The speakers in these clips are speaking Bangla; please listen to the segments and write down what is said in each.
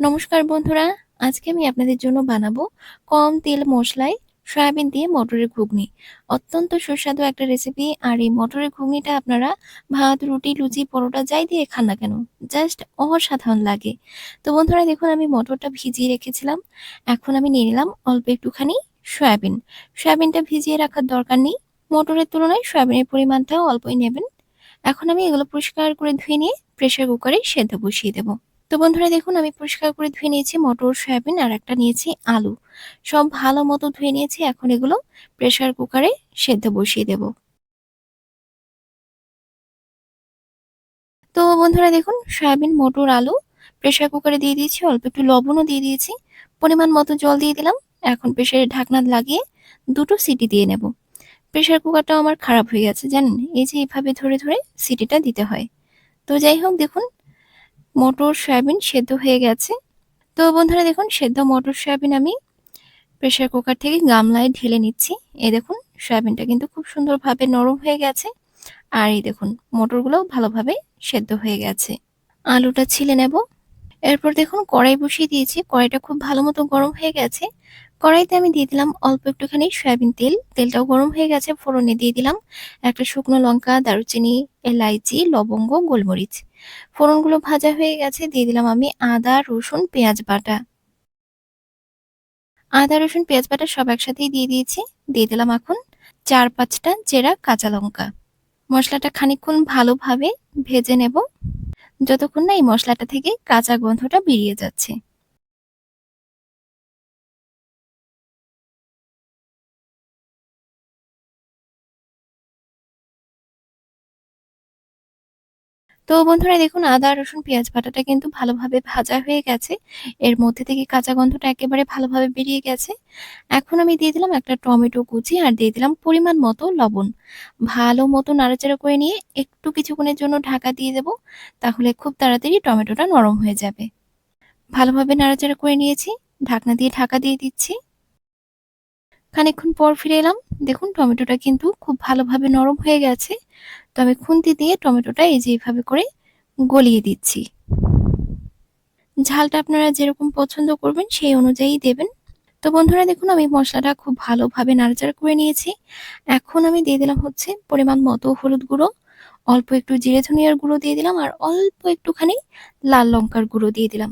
নমস্কার বন্ধুরা, আজকে আমি আপনাদের জন্য বানাবো কম তেল মশলায় সয়াবিন দিয়ে মটরের ঘুগনি। অত্যন্ত সুস্বাদু একটা রেসিপি আর এই মটরের ঘুগনিটা আপনারা ভাত, রুটি, লুচি, পরোটা যাই দিয়ে খান না কেন জাস্ট অসাধারণ লাগে। তো বন্ধুরা, দেখুন আমি মটরটা ভিজিয়ে রেখেছিলাম, এখন আমি নিয়ে নিলাম অল্প একটুখানি সয়াবিন। সয়াবিনটা ভিজিয়ে রাখার দরকার নেই, মটরের তুলনায় সয়াবিনের পরিমাণটাও অল্পই নেবেন। এখন আমি এগুলো পরিষ্কার করে ধুয়ে নিয়ে প্রেশার কুকারে সেদ্ধ বসিয়ে দেবো। তো বন্ধুরা দেখুন, আমি পরিষ্কার করে ধুয়ে নিয়েছি মটর, সয়াবিন আর একটা নিয়েছি আলু। সব ভালো মতো ধুয়ে নিয়েছি, এখন এগুলো প্রেশার কুকারে সেদ্ধ বসিয়ে দেব। তো বন্ধুরা দেখুন, সয়াবিন, মটর, আলু প্রেশার কুকারে দিয়ে দিয়েছি, অল্প একটু লবণও দিয়ে দিয়েছি। পরিমাণ মতো জল দিয়ে দিলাম, এখন প্রেশারের ঢাকনা লাগিয়ে দুটো সিটি দিয়ে নেব। প্রেশার কুকারটাও আমার খারাপ হয়ে গেছে, জানেন? এই যে এইভাবে ধরে ধরে সিটিটা দিতে হয়। তো যাই হোক, দেখুন মটর সয়াবিন সেদ্ধ হয়ে গেছে। তো বন্ধুরা দেখুন, সেদ্ধ মটর সয়াবিন আমি প্রেশার কুকার থেকে গামলায় ঢেলে নিচ্ছি। এই দেখুন, সয়াবিনটা কিন্তু খুব সুন্দরভাবে নরম হয়ে গেছে। আর এই দেখুন মটরগুলোও ভালোভাবে সেদ্ধ হয়ে গেছে। আলুটা ছিলে নেব। এরপর দেখুন, কড়াই বসিয়ে দিয়েছি। কড়াইটা খুব ভালো মতো গরম হয়ে গেছে। কড়াইতে আমি দিয়ে দিলাম অল্প একটুখানি সয়াবিন তেল। তেলটাও গরম হয়ে গেছে, ফোড়নে দিয়ে দিলাম একটা শুকনো লঙ্কা, দারুচিনি, এলাইচি, লবঙ্গ, গোলমরিচ। ফোড়নগুলো ভাজা হয়ে গেছে, দিয়ে দিলাম আমি আদা, রসুন, পেঁয়াজ বাটা। আদা, রসুন, পেঁয়াজ বাটা সব একসাথেই দিয়ে দিয়েছি। দিয়ে দিলাম এখন চার পাঁচটা চেরা কাঁচা লঙ্কা। মশলাটা খানিক্ষণ ভালোভাবে ভেজে নেব। যতক্ষণ না এই মশলাটা থেকে কাঁচা গন্ধটা বেরিয়ে যাচ্ছে। তো বন্ধুরা দেখুন আদা, রসুন, পেঁয়াজ বাটাটা কিন্তু ভালোভাবে ভাজা হয়ে গেছে। এর মধ্যে থেকে কাঁচা গন্ধটা একেবারে ভালোভাবে বেরিয়ে গেছে। এখন আমি দিয়ে দিলাম একটা টমেটো কুচি আর দিয়ে দিলাম পরিমাণ মতো লবণ। ভালো মতো নাড়াচাড়া করে নিয়ে একটু কিছুক্ষণের জন্য ঢাকা দিয়ে দেব, তাহলে খুব তাড়াতাড়ি টমেটোটা নরম হয়ে যাবে। ভালোভাবে নাড়াচাড়া করে নিয়েছি, ঢাকনা দিয়ে ঢাকা দিয়ে দিচ্ছি। খানিক্ষণ পর ফিরে এলাম। দেখুন টমেটোটা কিন্তু খুব ভালোভাবে নরম হয়ে গেছে। তো আমি খুন্তি দিয়ে টমেটোটা এই যে এইভাবে করে গলিয়ে দিচ্ছি। ঝালটা আপনারা যেরকম পছন্দ করবেন সেই অনুযায়ী দেবেন। তো বন্ধুরা দেখুন, আমি মশলাটা খুব ভালোভাবে নাড়াচাড়া করে নিয়েছি। এখন আমি দিয়ে দিলাম হচ্ছে পরিমাণ মতো হলুদ গুঁড়ো, অল্প একটু জিরে ধনিয়ার গুঁড়ো দিয়ে দিলাম আর অল্প একটুখানি লাল লঙ্কার গুঁড়ো দিয়ে দিলাম।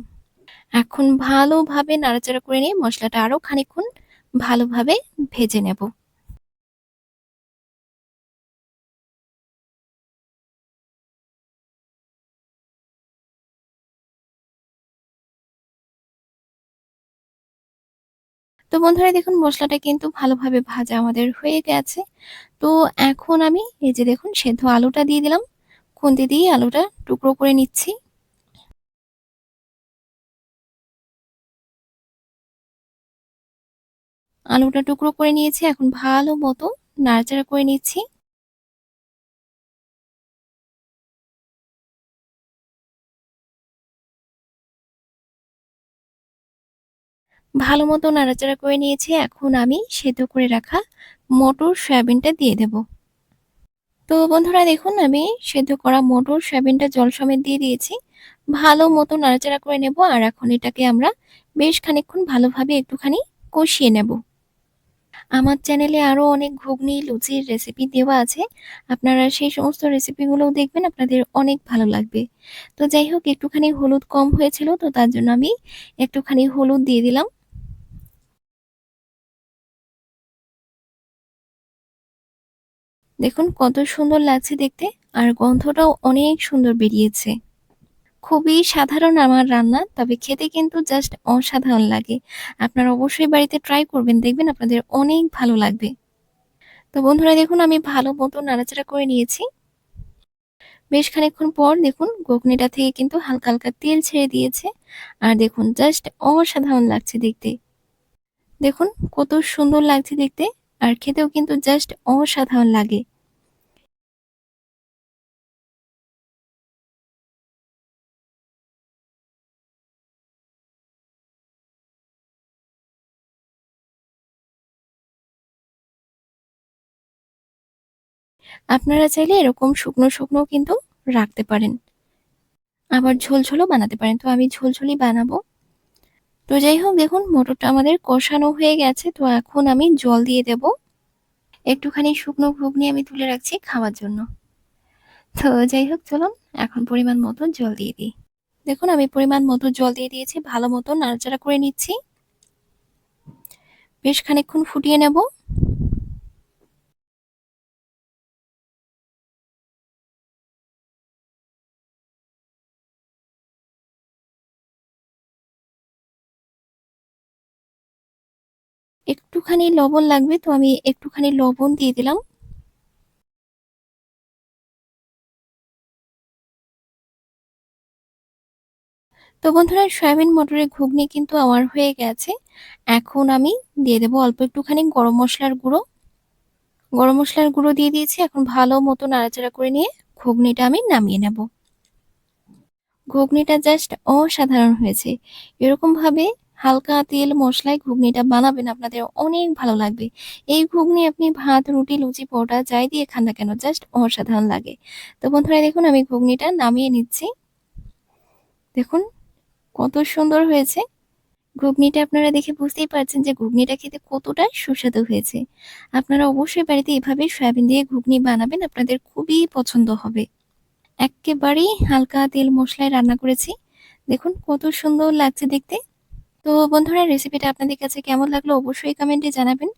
এখন ভালোভাবে নাড়াচাড়া করে নিয়ে মশলাটা আরও খানিক্ষণ ভালোভাবে ভেজে নেব। তো বন্ধুরা দেখুন, মশলাটা কিন্তু ভালোভাবে ভাজা আমাদের হয়ে গেছে। তো এখন আমি এই যে দেখুন, সেদ্ধ আলুটা দিয়ে দিলাম। খুন্তি দিয়ে আলুটা টুকরো করে নিচ্ছি। আলুটা টুকরো করে নিয়েছি, এখন ভালো মতো নাড়াচাড়া করে নিচ্ছি। ভালো মতো নাড়াচাড়া করে নিয়েছি। এখন আমি সেদ্ধ করে রাখা মটর সয়াবিনটা দিয়ে দেব। তো বন্ধুরা দেখুন, আমি সেদ্ধ করা মটর সয়াবিনটা জল সমেত দিয়ে দিয়েছি। ভালো মতো নাড়াচাড়া করে নেব আর এখন এটাকে আমরা বেশ খানিক্ষণ ভালোভাবে একটুখানি কষিয়ে নেব। আমার চ্যানেলে আরও অনেক ঘুগনি, লুচির রেসিপি দেওয়া আছে। আপনারা সেই সমস্ত রেসিপিগুলোও দেখবেন, আপনাদের অনেক ভালো লাগবে। তো যাই হোক, একটুখানি হলুদ কম হয়েছিল, তো তার জন্য আমি একটুখানি হলুদ দিয়ে দিলাম। দেখুন কত সুন্দর লাগছে দেখতে, আর গন্ধটাও অনেক সুন্দর বেরিয়েছে। খুবই সাধারণ আমার রান্না, তবে খেতে কিন্তু জাস্ট অসাধারণ লাগে। আপনারা অবশ্যই বাড়িতে ট্রাই করবেন, দেখবেন আপনাদের অনেক ভালো লাগবে। তো বন্ধুরা, দেখুন আমি ভালো মতো নাড়াচাড়া করে নিয়েছি। বেশ খানিক্ষণ পর দেখুন ঘুগনিটা থেকে কিন্তু হালকা হালকা তেল ছেড়ে দিয়েছে, আর দেখুন জাস্ট অসাধারণ লাগছে দেখতে। দেখুন কত সুন্দর লাগছে দেখতে, আর খেতেও কিন্তু জাস্ট অসাধারণ লাগে। আপনারা চাইলে এরকম শুকনো শুকনো কিন্তু রাখতে পারেন। আবার ঝোলঝোলও বানাতে পারেন। তো আমি ঝোলঝোলই বানাবো। তো যাই হোক, দেখুন, মটরটা আমাদের কষানো হয়ে গেছে। তো এখন আমি জল দিয়ে দেব। একটুখানি শুকনো ঘুগনি আমি তুলে রাখছি খাওয়ার জন্য। তো যাই হোক, চলুন, এখন পরিমাণ মতো জল দিয়ে দিই। দেখুন, আমি পরিমাণ মতো জল দিয়ে দিয়েছি। ভালো মতো নাড়াচাড়া করে নিচ্ছি। বেশ খানিক্ষণ ফুটিয়ে নেব। একটুখানি লবণ লাগবে, তো আমি একটুখানি লবণ দিয়ে দিলাম। তো বন্ধুরা, সয়াবিন মটরের ঘুগনি কিন্তু আমার হয়ে গেছে। এখন আমি দিয়ে দেবো অল্প একটুখানি গরম মশলার গুঁড়ো। গরম মশলার গুঁড়ো দিয়ে দিয়েছি, এখন ভালো মতো নাড়াচাড়া করে নিয়ে ঘুগনিটা আমি নামিয়ে নেব। ঘুগনিটা জাস্ট অসাধারণ হয়েছে। এরকম ভাবে হালকা তেল মশলায় ঘুগনিটা বানাবেন, আপনাদের অনেক ভালো লাগবে। এই ঘুগনি আপনি ভাত, রুটি, লুচি, পরোটা যাই দিয়ে খান না কেন, জাস্ট অসাধারণ লাগে। তো বন্ধুরা দেখুন, আমি ঘুগনিটা নামিয়ে নিচ্ছি। দেখুন, কত সুন্দর হয়েছে। ঘুগনিটা আপনারা দেখে বুঝতেই পারছেন যে ঘুগনিটা খেতে কতটা সুস্বাদু হয়েছে। আপনারা অবশ্যই বাড়িতে এভাবে সয়াবিন দিয়ে ঘুগনি বানাবেন, আপনাদের খুবই পছন্দ হবে। একেবারেই হালকা তেল, মশলায় রান্না করেছি। দেখুন, কত সুন্দর লাগছে দেখতে। তো বন্ধুরা রেসিপিটা আপনাদের কাছে কেমন লাগল অবশ্যই কমেন্টে জানাবেন।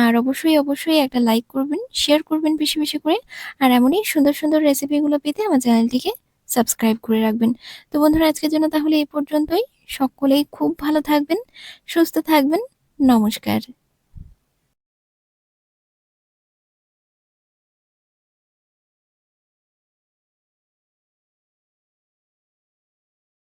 আর অবশ্যই অবশ্যই একটা লাইক করবেন শেয়ার করবেন বেশি বেশি করে। আর এমনই সুন্দর সুন্দর রেসিপিগুলো পেতে আমার চ্যানেলটিকে সাবস্ক্রাইব করে রাখবেন। তো বন্ধুরা, আজকের জন্য তাহলে এই পর্যন্তই। সকলেই খুব ভালো থাকবেন, সুস্থ থাকবেন। নমস্কার।